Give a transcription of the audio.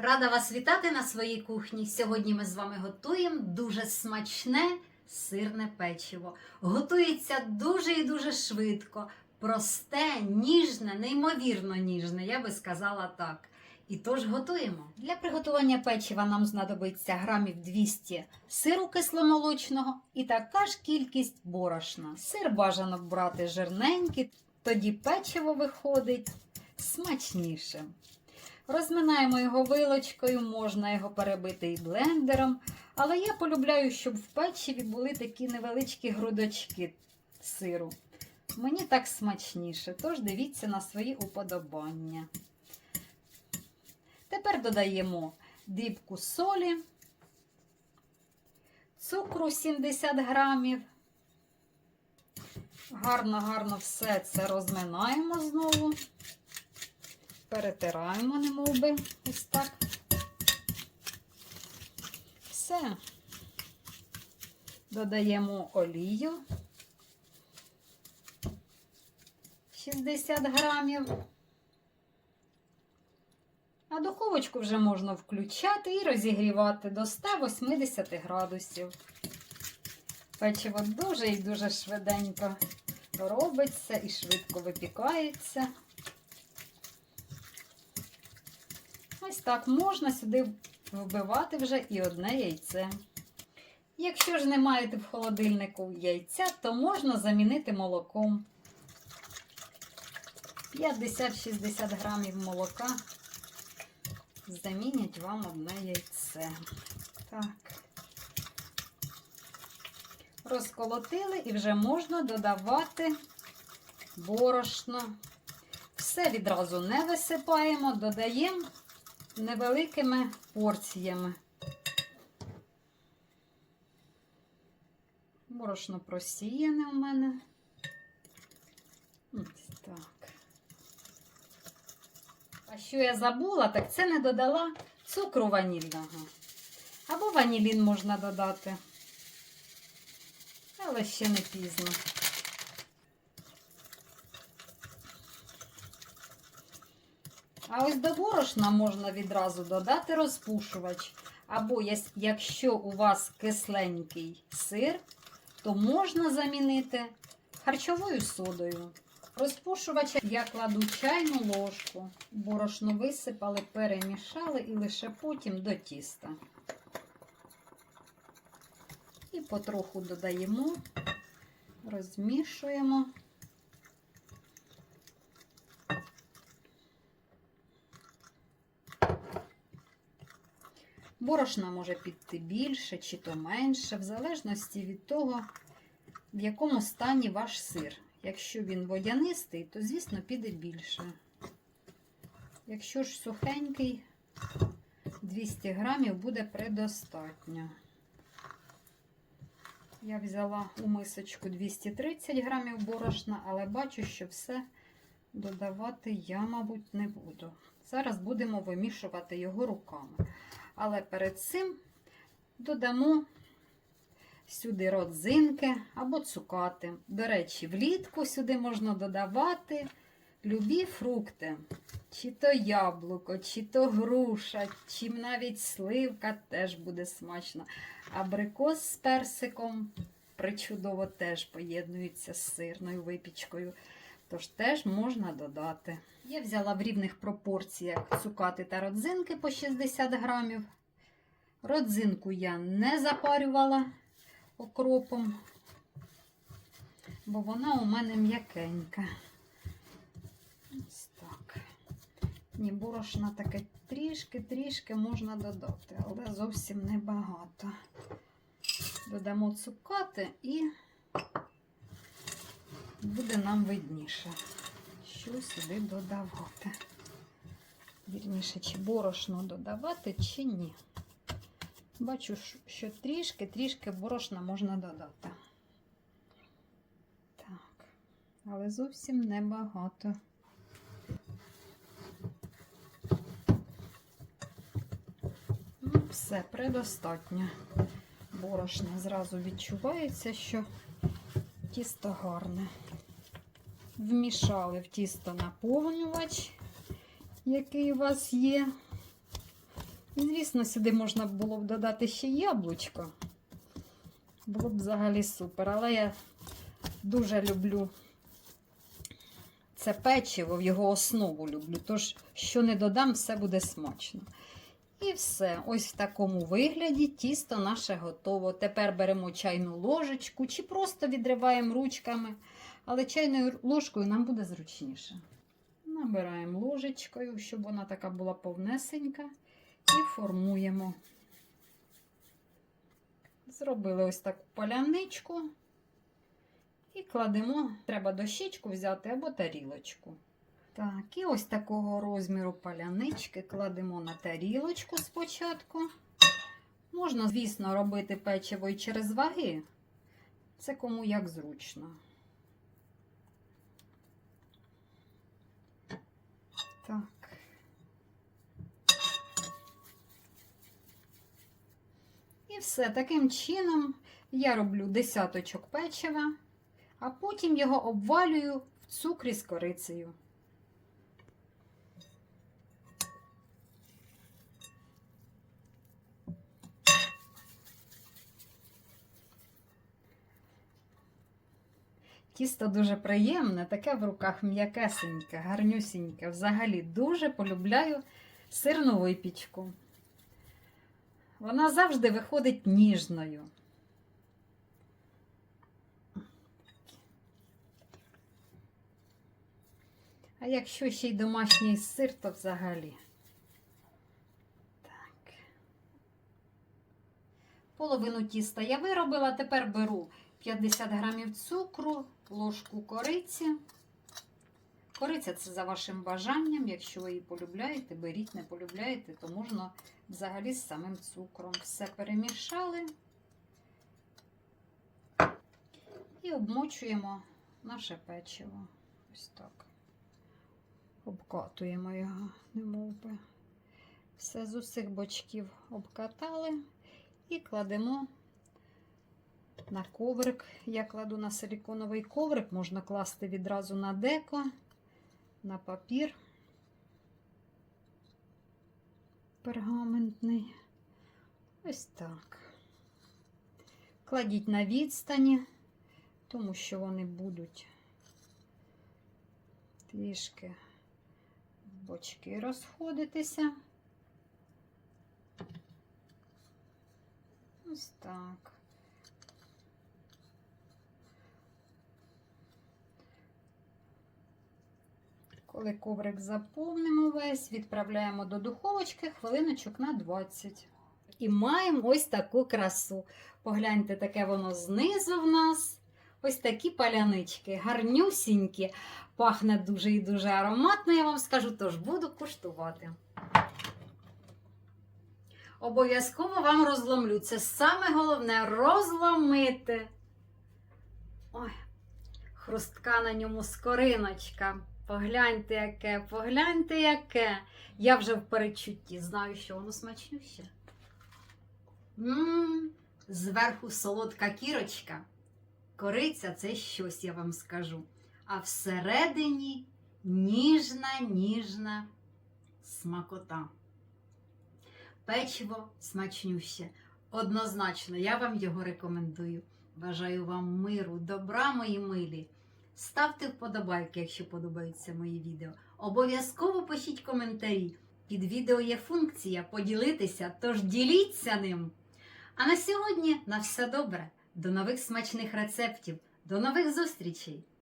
Рада вас вітати на своїй кухні. Сьогодні ми з вами готуємо дуже смачне сирне печиво. Готується дуже і дуже швидко, просте, ніжне, неймовірно ніжне, я би сказала так. І тож готуємо. Для приготування печива нам знадобиться грамів 200 сиру кисломолочного і така ж кількість борошна. Сир бажано брати жирненький, тоді печиво виходить смачнішим. Розминаємо його вилочкою, можна його перебити і блендером. Але я полюбляю, щоб в печиві були такі невеличкі грудочки сиру. Мені так смачніше, тож дивіться на свої уподобання. Тепер додаємо дрібку солі, цукру 70 грамів. Гарно-гарно все це розминаємо знову. Перетираємо, немов би, ось так. Все. Додаємо олію 60 грамів. А духовочку вже можна включати і розігрівати до 180 градусів. Печиво дуже і дуже швиденько робиться і швидко випікається. Ось так можна сюди вбивати вже і одне яйце. Якщо ж не маєте в холодильнику яйця, то можна замінити молоком. 50-60 грамів молока замінять вам одне яйце. Так. Розколотили і вже можна додавати борошно. Все відразу не висипаємо, додаємо невеликими порціями. Борошно просіяне у мене. Так. А що я забула, так це не додала цукру ванільного. Або ванілін можна додати. Але ще не пізно. А ось до борошна можна відразу додати розпушувач. Або якщо у вас кисленький сир, то можна замінити харчовою содою. Розпушувач я кладу чайну ложку, борошно висипали, перемішали і лише потім до тіста. І потроху додаємо, розмішуємо. Борошна може піти більше чи то менше, в залежності від того, в якому стані ваш сир. Якщо він водянистий, то, звісно, піде більше. Якщо ж сухенький, 200 грамів буде предостатньо. Я взяла у мисочку 230 грамів борошна, але бачу, що все додавати я, мабуть, не буду. Зараз будемо вимішувати його руками. Але перед цим додамо сюди родзинки або цукати. До речі, влітку сюди можна додавати любі фрукти. Чи то яблуко, чи то груша, чи навіть сливка теж буде смачно. Абрикос з персиком причудово теж поєднується з сирною випічкою. Тож теж можна додати. Я взяла в рівних пропорціях цукати та родзинки по 60 грамів. Родзинку я не запарювала окропом, бо вона у мене м'якенька. Ось так. Ні, борошна таке трішки-трішки можна додати, але зовсім небагато. Додамо цукати і буде нам видніше, що сюди додавати. Вірніше, чи борошно додавати, чи ні. Бачу, що трішки-трішки борошна можна додати. Так, але зовсім небагато. Ну, все, предостатньо. Борошна зразу відчувається, що тісто гарне. Вмішали в тісто наповнювач, який у вас є. І, звісно, сюди можна було б додати ще яблучко. Було б взагалі супер. Але я дуже люблю це печиво, в його основу люблю. Тож, що не додам, все буде смачно. І все. Ось в такому вигляді тісто наше готово. Тепер беремо чайну ложечку чи просто відриваємо ручками. Але чайною ложкою нам буде зручніше. Набираємо ложечкою, щоб вона така була повнесенька, і формуємо. Зробили ось таку паляничку. І кладемо, треба дощечку взяти або тарілочку. Так, і ось такого розміру палянички кладемо на тарілочку спочатку. Можна, звісно, робити печиво і через ваги. Це кому як зручно. Так. І все. Таким чином я роблю десяточок печива, а потім його обвалюю в цукрі з корицею. Тісто дуже приємне, таке в руках м'якесеньке, гарнюсіньке. Взагалі дуже полюбляю сирну випічку. Вона завжди виходить ніжною. А якщо ще й домашній сир, то взагалі. Так. Половину тіста я виробила, тепер беру 50 грамів цукру, ложку кориці. Кориця це за вашим бажанням. Якщо ви її полюбляєте, беріть, не полюбляєте, то можна взагалі з самим цукром. Все перемішали і обмочуємо наше печиво. Ось так. Обкатуємо його, немов би. Все з усіх бочків обкатали і кладемо на коврик. Я кладу на силіконовий коврик, можна класти відразу на деко, на папір пергаментний. Ось так. Кладіть на відстані, тому що вони будуть трішки в бочки розходитися. Ось так. Коли коврик заповнимо весь, відправляємо до духовочки хвилиночок на 20. І маємо ось таку красу. Погляньте, таке воно знизу в нас. Ось такі палянички, гарнюсінькі. Пахне дуже і дуже ароматно, я вам скажу, тож буду куштувати. Обов'язково вам розломлю. Це саме головне розломити. Ой, хрустка на ньому скориночка. Погляньте, яке, погляньте, яке. Я вже в передчутті знаю, що воно смачнюще. Ммм, зверху солодка кірочка. Кориця це щось, я вам скажу. А всередині ніжна, ніжна смакота. Печиво смачнюще. Однозначно, я вам його рекомендую. Бажаю вам миру, добра, мої милі. Ставте вподобайки, якщо подобаються мої відео. Обов'язково пишіть коментарі. Під відео є функція поділитися, тож діліться ним. А на сьогодні на все добре. До нових смачних рецептів, до нових зустрічей!